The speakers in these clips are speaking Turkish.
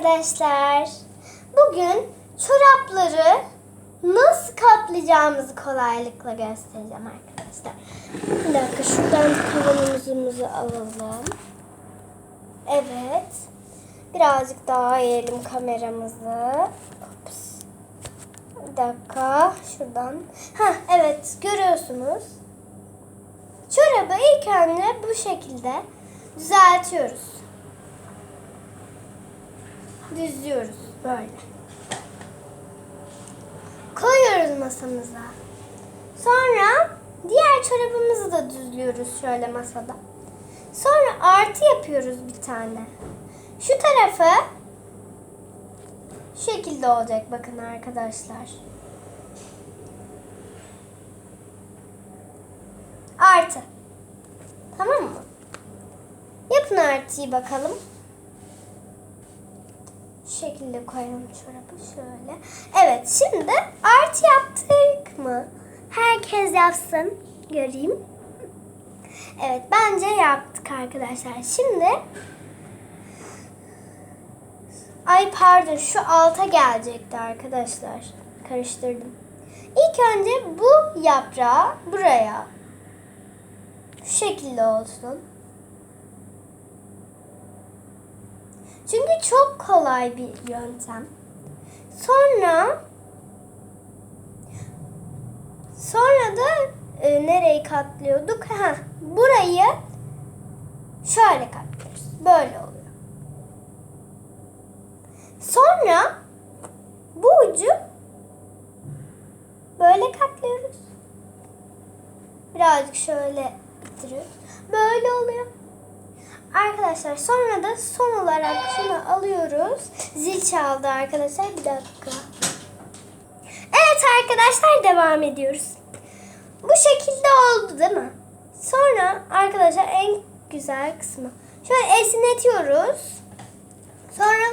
arkadaşlar. Bugün çorapları nasıl katlayacağımızı kolaylıkla göstereceğim arkadaşlar. Bir dakika şuradan kavanozumuzu alalım. Evet. Birazcık daha eğelim kameramızı. Ops. Bir dakika şuradan. Ha evet görüyorsunuz. Çorabı ilk önce bu şekilde düzeltiyoruz. Düzlüyoruz böyle. Koyuyoruz masamıza. Sonra diğer çorabımızı da düzlüyoruz şöyle masada. Sonra artı yapıyoruz bir tane. Şu tarafı şu şekilde olacak bakın arkadaşlar. Artı. Tamam mı? Yapın artıyı bakalım. Şekilde koyalım çorabı şöyle. Evet şimdi artı yaptık mı? Herkes yapsın. Göreyim. Evet bence yaptık arkadaşlar. Şimdi Ay pardon şu alta gelecekti arkadaşlar. Karıştırdım. İlk önce bu yaprağı buraya şu şekilde olsun. Çünkü çok kolay bir yöntem. Sonra sonra da e, nereyi katlıyorduk? Ha, burayı şöyle katlıyoruz. Böyle oluyor. Sonra bu ucu böyle katlıyoruz. Birazcık şöyle ittiriyoruz. Böyle oluyor. Arkadaşlar sonra da son olarak şunu alıyoruz. Zil çaldı arkadaşlar. Bir dakika. Evet arkadaşlar devam ediyoruz. Bu şekilde oldu değil mi? Sonra arkadaşlar en güzel kısmı. Şöyle esnetiyoruz. Sonra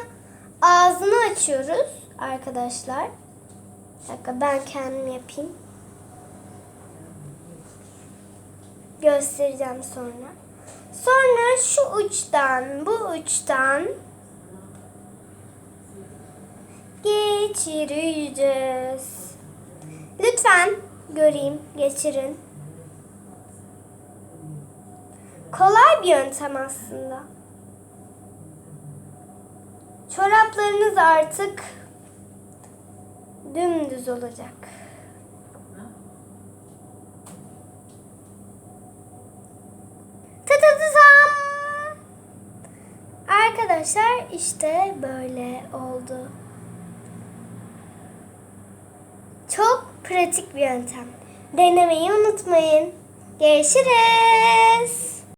ağzını açıyoruz arkadaşlar. Bir dakika ben kendim yapayım. Göstereceğim sonra. Sonra şu uçtan, bu uçtan geçireceğiz. Lütfen göreyim, geçirin. Kolay bir yöntem aslında. Çoraplarınız artık dümdüz olacak. Arkadaşlar işte böyle oldu. Çok pratik bir yöntem. Denemeyi unutmayın. Görüşürüz.